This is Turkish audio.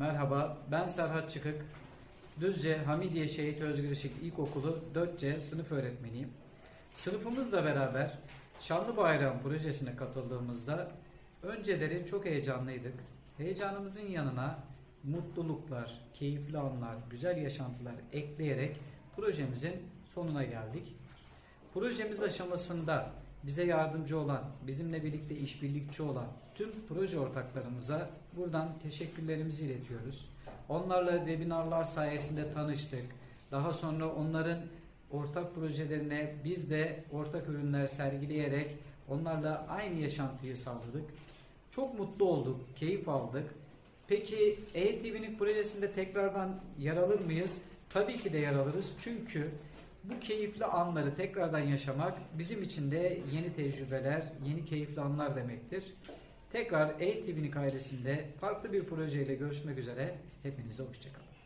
Merhaba, ben Serhat Çıkık. Düzce Hamidiye Şehit Özgür Işık İlkokulu 4C sınıf öğretmeniyim. Sınıfımızla beraber Şanlı Bayram projesine katıldığımızda önceleri çok heyecanlıydık. Heyecanımızın yanına mutluluklar, keyifli anlar, güzel yaşantılar ekleyerek projemizin sonuna geldik. Projemiz aşamasında bize yardımcı olan, bizimle birlikte işbirlikçi olan tüm proje ortaklarımıza buradan teşekkürlerimizi iletiyoruz. Onlarla webinarlar sayesinde tanıştık. Daha sonra onların ortak projelerine biz de ortak ürünler sergileyerek onlarla aynı yaşantıyı sağladık. Çok mutlu olduk, keyif aldık. Peki ETV'nin projesinde tekrardan yer alır mıyız? Tabii ki de yer alırız. Çünkü bu keyifli anları tekrardan yaşamak bizim için de yeni tecrübeler, yeni keyifli anlar demektir. Tekrar ETV'nin ailesinde farklı bir projeyle görüşmek üzere. Hepinize hoşçakalın.